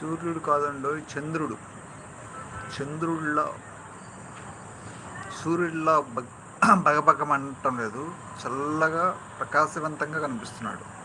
సూర్యుడు కాదండో చంద్రుడు. చంద్రుడిలా సూర్యుడిలా బగ్ అనటం లేదు. చల్లగా ప్రకాశవంతంగా కనిపిస్తున్నాడు.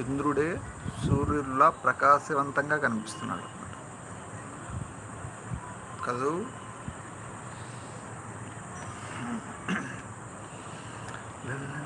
చంద్రుడే సూర్యుడిలా ప్రకాశవంతంగా కనిపిస్తున్నాడు. కదూ? చంద్రుడిని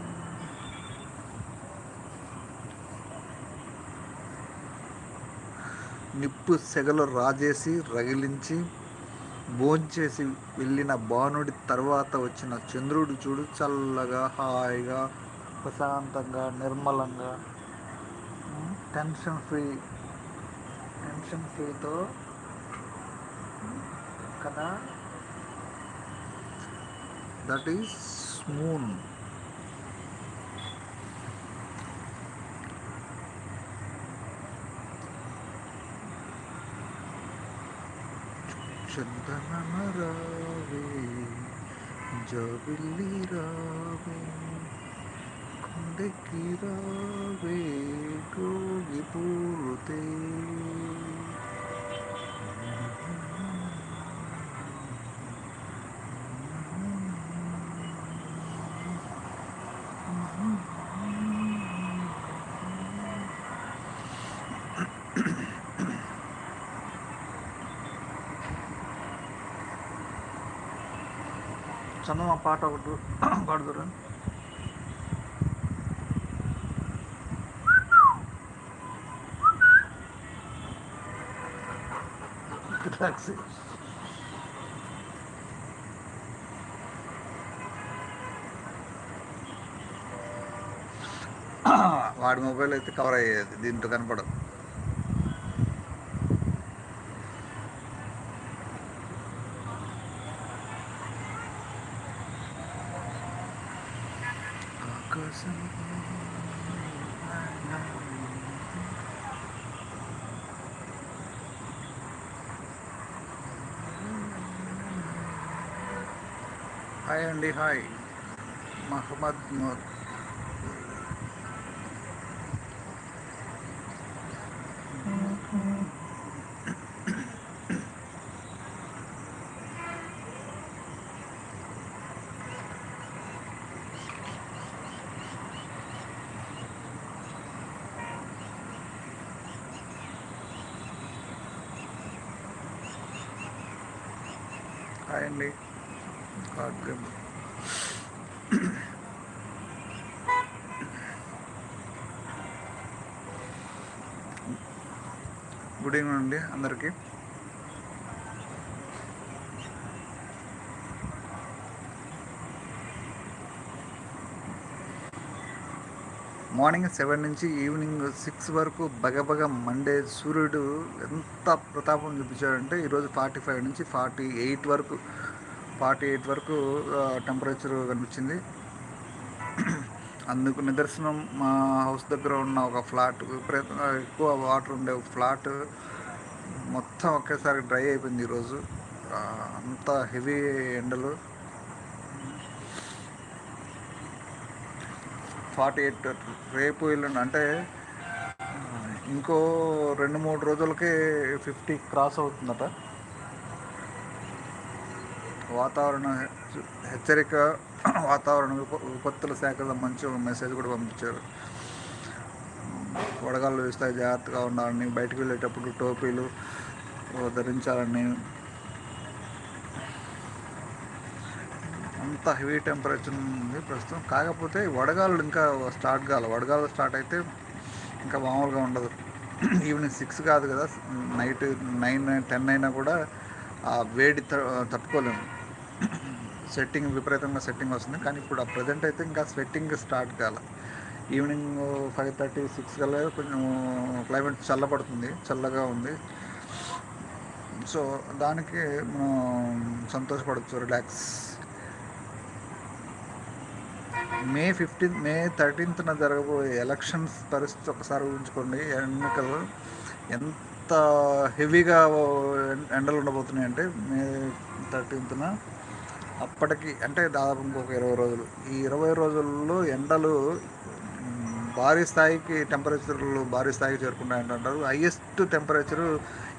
నిప్పు సెగలు రాజేసి రగిలించి భోంచేసి వెళ్ళిన బాణుడి తర్వాత వచ్చిన చంద్రుడు చూడు చల్లగా హాయిగా ప్రశాంతంగా నిర్మలంగా. టెన్షన్ ఫ్రీ టెన్షన్ ఫ్రీతో కదా? దట్ ఈస్ మూన్ చందనమ రావే జబిల్లి రావే కొండకి రావే గోగి చందమ పాట ఒకటి పాడుదురా టాక్సీ వాడి మొబైల్ అయితే కవర్ అయ్యేది దీంట్లో కనపడదు. హాయ్ అండి హాయ్ మహమ్మద్ నూర్ హాయ్ అండి కార్యక్రమం గుడ్ ఈవినింగ్ అండి అందరికీ. మార్నింగ్ సెవెన్ నుంచి ఈవినింగ్ సిక్స్ వరకు బగబగ మండే సూర్యుడు ఎంత ప్రతాపం చూపించాడంటే ఈరోజు ఫార్టీ ఫైవ్ నుంచి ఫార్టీ ఎయిట్ వరకు ఫార్టీ ఎయిట్ వరకు టెంపరేచర్ కనిపించింది. అందుకు నిదర్శనం మా హౌస్ దగ్గర ఉన్న ఒక ఫ్లాట్. విపరీతంగా ఎక్కువ వాటర్ ఉండే ఒక ఫ్లాట్. మొత్తం ఒకేసారి డ్రై అయిపోయింది ఈరోజు. అంత హెవీ ఎండలు. ఫార్టీ ఎయిట్ రేపు ఎల్లుండి అంటే ఇంకో రెండు మూడు రోజులకి ఫిఫ్టీ క్రాస్ అవుతుందట. వాతావరణ హెచ్చరిక వాతావరణ విపత్తుల శాఖలో మంచి మెసేజ్ కూడా పంపించారు. వడగాళ్ళు వేస్తాయి జాగ్రత్తగా ఉండాలని బయటకు వెళ్ళేటప్పుడు టోపీలు ధరించాలని. అంత హెవీ టెంపరేచర్ ఉంది ప్రస్తుతం. కాకపోతే వడగాళ్ళు ఇంకా స్టార్ట్ కావాలి వడగాళ్ళు స్టార్ట్ అయితే ఇంకా మామూలుగా ఉండదు. ఈవినింగ్ సిక్స్ కాదు కదా నైట్ నైన్ టెన్ అయినా కూడా ఆ వేడి త- తట్టుకోలేము. సెట్టింగ్ విపరీతంగా సెట్టింగ్ వస్తుంది. కానీ ఇప్పుడు ఆ ప్రజెంట్ అయితే ఇంకా స్వెట్టింగ్ స్టార్ట్ కాల. ఈవినింగ్ ఫైవ్ థర్టీ సిక్స్ కల్లా కొంచెం క్లైమేట్ చల్లబడుతుంది చల్లగా ఉంది. సో దానికి మనం సంతోషపడవచ్చు రిలాక్స్ మే ఫిఫ్టీన్త్ మే థర్టీన్త్న జరగబోయే ఎలక్షన్స్ పరిస్థితి ఒకసారి ఊహించుకోండి. ఎన్నికలు ఎంత హెవీగా ఎండలు ఉండబోతున్నాయి అంటే మే థర్టీన్త్న అప్పటికి అంటే దాదాపు ఇంకొక ఇరవై రోజులు. ఈ ఇరవై రోజుల్లో ఎండలు భారీ స్థాయికి టెంపరేచర్లు భారీ స్థాయికి చేరుకుంటాయి అంటారు highest temperature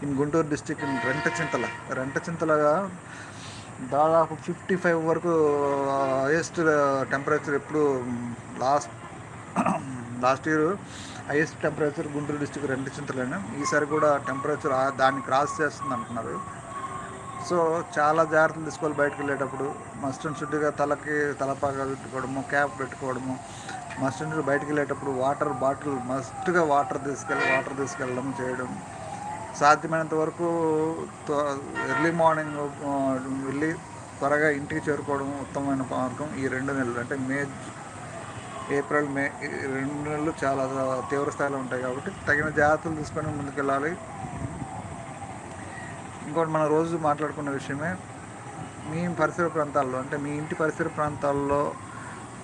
in Guntur district in Rentachintala. రెంటచింతలగా దాదాపు ఫిఫ్టీ ఫైవ్ వరకు హైయెస్ట్ టెంపరేచర్ ఎప్పుడు last last year highest temperature Guntur district రెండు చింతలేను ఈసారి కూడా టెంపరేచర్ దాన్ని క్రాస్ చేస్తుంది అంటున్నారు సో చాలా జాగ్రత్తలు తీసుకోవాలి బయటకు వెళ్ళేటప్పుడు. మస్టన్ అండ్ షుడ్గా తలకి తలపాగా పెట్టుకోవడము క్యాప్ పెట్టుకోవడము. మస్టన్ అండ్ షుడ్ బయటకు వెళ్ళేటప్పుడు వాటర్ బాటిల్ మస్ట్గా వాటర్ తీసుకెళ్ళి వాటర్ తీసుకెళ్ళడం చేయడం. సాధ్యమైనంత వరకు ఎర్లీ మార్నింగ్ వెళ్ళి త్వరగా ఇంటికి చేరుకోవడం ఉత్తమమైన మార్గం ఈ రెండు నెలలు. అంటే మే ఏప్రిల్ మే రెండు నెలలు చాలా తీవ్ర స్థాయిలో ఉంటాయి కాబట్టి తగిన జాగ్రత్తలు తీసుకొని ముందుకెళ్ళాలి. ఇంకోటి మనం రోజు మాట్లాడుకున్న విషయమే మీ పరిసర ప్రాంతాల్లో అంటే మీ ఇంటి పరిసర ప్రాంతాల్లో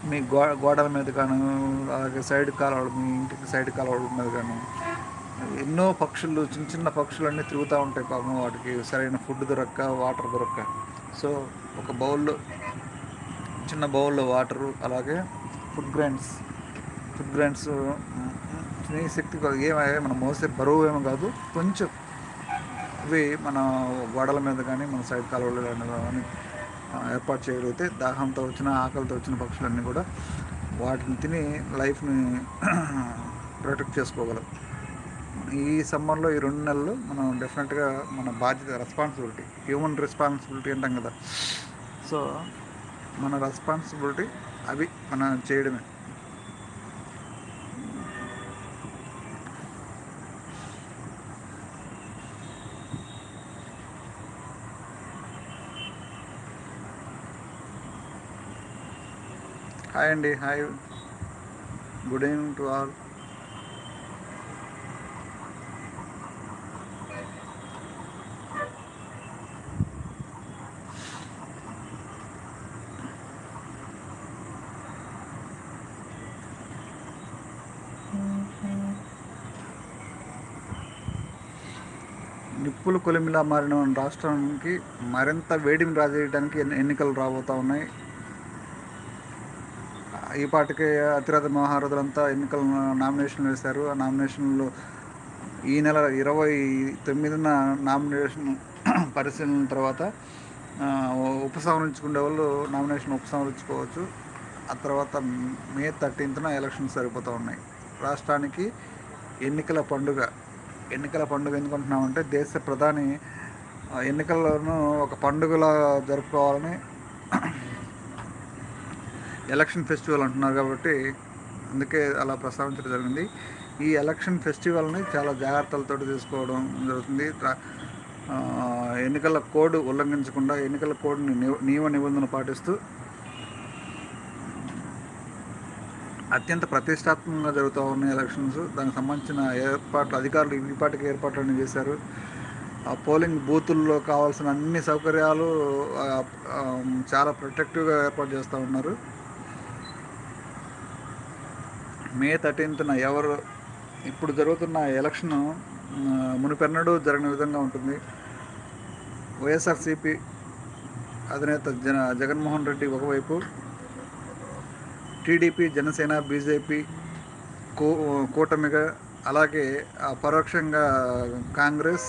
మీ గో గోడల మీద కానీ అలాగే సైడ్ కాలువలు మీ ఇంటికి సైడ్ కాలువల మీద కానీ ఎన్నో పక్షులు చిన్న చిన్న పక్షులు అన్నీ తిరుగుతూ ఉంటాయి పాపం వాటికి. సరైన ఫుడ్ దొరక్క వాటర్ దొరక్క. సో ఒక బౌల్లో చిన్న బౌల్లో వాటరు అలాగే ఫుడ్ గ్రైన్స్ ఫుడ్ గ్రైన్స్ శక్తి ఏమయ్యా మనం మోసే బరువు ఏమో కాదు. కొంచెం ఇవి మన గోడల మీద కానీ మన సైడ్ కాలువల కానీ ఏర్పాటు చేయగలిగితే దాహంతో వచ్చిన ఆకలితో వచ్చిన పక్షులన్నీ కూడా వాటిని తిని లైఫ్ని ప్రొటెక్ట్ చేసుకోగలం ఈ సమ్మర్లో ఈ రెండు నెలలు మనం డెఫినెట్గా మన బాధ్యత రెస్పాన్సిబిలిటీ హ్యూమన్ రెస్పాన్సిబిలిటీ అంటాం కదా. సో మన రెస్పాన్సిబిలిటీ అవి మనం చేయడమే. హాయ్ అండి hi. Good evening to all. నిప్పులు కొలిమిలా మారిన రాష్ట్రానికి మరింత వేడిని రాజేయడానికి ఎన్నికలు రాబోతా ఉన్నాయి. ఈ పాటికి అతిరథ మహారథులంతా ఎన్నికల నామినేషన్లు వేశారు. ఆ నామినేషన్లు ఈ నెల ఇరవై తొమ్మిదిన నామినేషన్ పరిశీలన తర్వాత ఉపసంహరించుకునే వాళ్ళు నామినేషన్ ఉపసంహరించుకోవచ్చు. ఆ తర్వాత మే థర్టీన్త్న ఎలక్షన్స్ సరిపోతూ ఉన్నాయి. రాష్ట్రానికి ఎన్నికల పండుగ ఎన్నికల పండుగ ఎందుకుంటున్నామంటే దేశ ప్రధాని ఎన్నికల్లోనూ ఒక పండుగలా జరుపుకోవాలని ఎలక్షన్ ఫెస్టివల్ అంటున్నారు కాబట్టి అందుకే అలా ప్రస్తావించడం జరిగింది. ఈ ఎలక్షన్ ఫెస్టివల్ని చాలా జాగ్రత్తలతో తీసుకోవడం జరుగుతుంది. ఎన్నికల కోడ్ ఉల్లంఘించకుండా ఎన్నికల కోడ్ని నియమ నిబంధన పాటిస్తూ అత్యంత ప్రతిష్టాత్మకంగా జరుగుతూ ఉన్న ఎలక్షన్స్ దానికి సంబంధించిన ఏర్పాట్లు అధికారులు ఈపాటికి పాటికి ఏర్పాట్లన్నీ చేశారు. ఆ పోలింగ్ బూతుల్లో కావాల్సిన అన్ని సౌకర్యాలు చాలా ప్రొటెక్టివ్గా ఏర్పాటు చేస్తూ ఉన్నారు. మే థర్టీన్త్న ఎవరు ఇప్పుడు జరుగుతున్న ఎలక్షన్ మునిపెన్నడూ జరిగిన విధంగా ఉంటుంది. వైఎస్ఆర్సీపీ అధినేత జన జగన్మోహన్ రెడ్డి ఒకవైపు టీడీపీ జనసేన బీజేపీ కూ కూటమిగా అలాగే పరోక్షంగా కాంగ్రెస్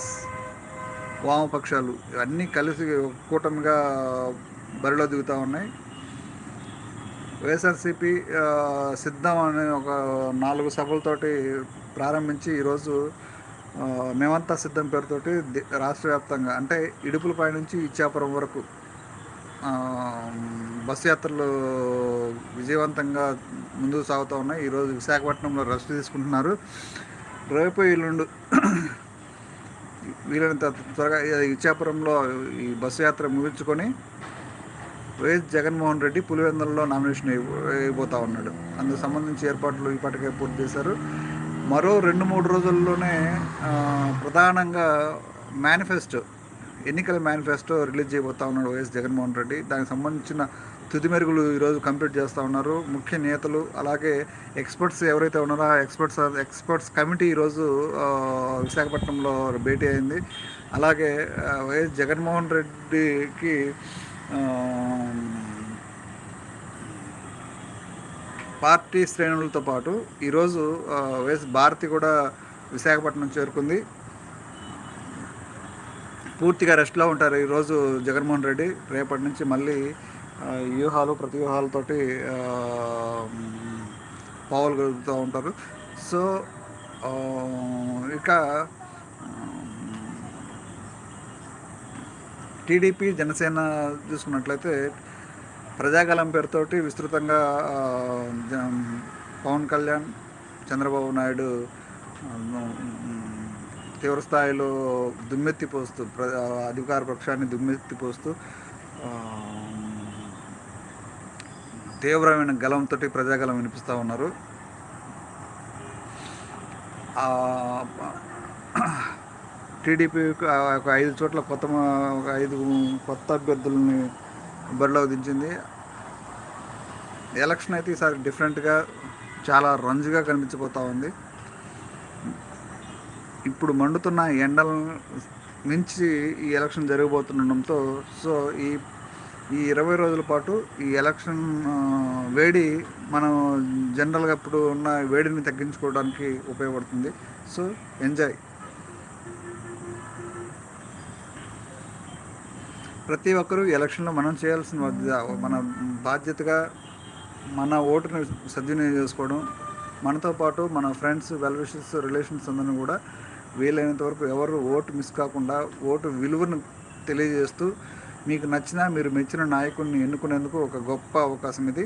వామపక్షాలు ఇవన్నీ కలిసి కూటమిగా బరిలో దిగుతూ ఉన్నాయి. వైఎస్ఆర్సీపీ సిద్ధం అనే ఒక నాలుగు సభలతోటి ప్రారంభించి ఈరోజు మేమంతా సిద్ధం పేరుతోటి రాష్ట్ర వ్యాప్తంగా అంటే ఇడుపులపై నుంచి ఇచ్చాపురం వరకు బస్సు యాత్రలు విజయవంతంగా ముందుకు సాగుతూ ఉన్నాయి. ఈరోజు విశాఖపట్నంలో రెస్ట్ తీసుకుంటున్నారు. రేపు ఎల్లుండు వీలైనంత త్వరగా ఇచ్చాపురంలో ఈ బస్సు యాత్ర ముగించుకొని వైఎస్ జగన్మోహన్ రెడ్డి పులివెందులలో నామినేషన్ అయిపోతా ఉన్నాడు. అందుకు సంబంధించి ఏర్పాట్లు ఇప్పటికే పూర్తి చేశారు. మరో రెండు మూడు రోజుల్లోనే ప్రధానంగా మేనిఫెస్టో ఎన్నికల మేనిఫెస్టో రిలీజ్ చేయబోతా ఉన్నాడు వైఎస్ జగన్మోహన్ రెడ్డి. దానికి సంబంధించిన తుది మెరుగులు ఈరోజు కంప్లీట్ చేస్తూ ఉన్నారు. ముఖ్య నేతలు అలాగే ఎక్స్పర్ట్స్ ఎవరైతే ఉన్నారో ఆ ఎక్స్పర్ట్స్ ఎక్స్పర్ట్స్ కమిటీ ఈరోజు విశాఖపట్నంలో భేటీ అయింది. అలాగే వైఎస్ జగన్మోహన్ రెడ్డికి పార్టీ శ్రేణులతో పాటు ఈరోజు వైఎస్ భారతి కూడా విశాఖపట్నం చేరుకుంది. పూర్తిగా రెస్ట్లో ఉంటారు ఈరోజు జగన్మోహన్ రెడ్డి. రేపటి నుంచి మళ్ళీ వ్యూహాలు ప్రతివ్యూహాలతోటి ఆ, పావులు గడుపుతూ ఉంటారు. సో ఇక టీడీపీ జనసేన చూసుకున్నట్లయితే ప్రజాకాలం పేరుతోటి విస్తృతంగా జ- పవన్ కళ్యాణ్ చంద్రబాబు నాయుడు తీవ్రస్థాయిలో దుమ్మెత్తి పోస్తూ ప్ర అధికార పక్షాన్ని దుమ్మెత్తి పోస్తూ తీవ్రమైన గలంతో ప్రజాగలం వినిపిస్తూ ఉన్నారు. టీడీపీ ఒక ఐదు చోట్ల కొత్త మా- ఒక ఐదు కొత్త అభ్యర్థులని బరిలో దించింది. ఎలక్షన్ అయితే ఈసారి డిఫరెంట్గా చాలా రంజుగా కనిపించబోతా ఉంది. ఇప్పుడు మండుతున్న ఎండలను మించి ఈ ఎలక్షన్ జరగబోతుండడంతో సో ఈ ఈ ఇరవై రోజుల పాటు ఈ ఎలక్షన్ వేడి మనం జనరల్గా ఇప్పుడు ఉన్న వేడిని తగ్గించుకోవడానికి ఉపయోగపడుతుంది. So enjoy. ప్రతి ఒక్కరూ ఎలక్షన్లో మనం చేయాల్సిన మన బాధ్యతగా మన ఓటుని సద్వినియోగం చేసుకోవడం మనతో పాటు మన ఫ్రెండ్స్ వెల్విషెస్ రిలేషన్స్ అందరిని కూడా వీలైనంత వరకు ఎవరు ఓటు మిస్ కాకుండా ఓటు విలువను తెలియజేస్తూ మీకు నచ్చిన మీరు మెచ్చిన నాయకుడిని ఎన్నుకునేందుకు ఒక గొప్ప అవకాశం ఇది.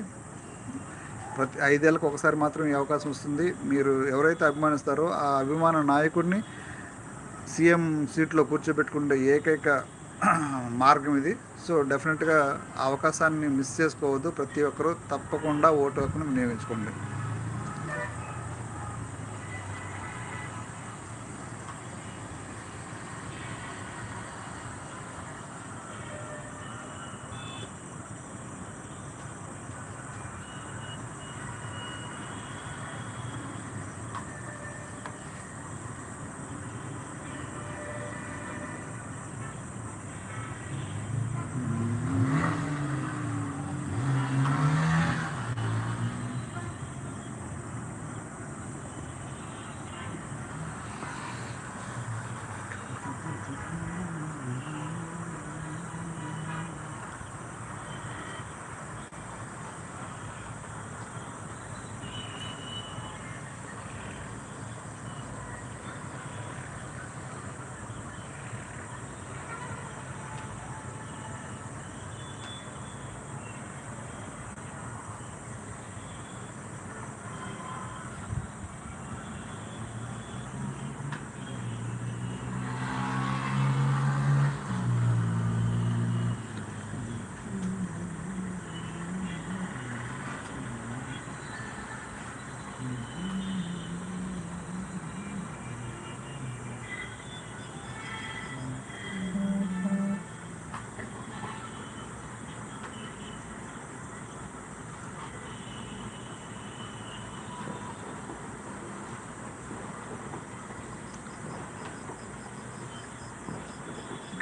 ప్రతి ఐదేళ్ళకు ఒకసారి మాత్రం ఈ అవకాశం వస్తుంది. మీరు ఎవరైతే అభిమానిస్తారో ఆ అభిమాన నాయకుడిని సీఎం సీట్లో కూర్చోబెట్టుకునే ఏకైక మార్గం ఇది. సో డెఫినెట్గా అవకాశాన్ని మిస్ చేసుకోవద్దు. ప్రతి ఒక్కరూ తప్పకుండా ఓటు హక్కును వినియోగించుకోండి.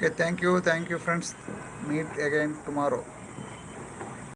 Okay, thank you, thank you, friends. Meet again tomorrow.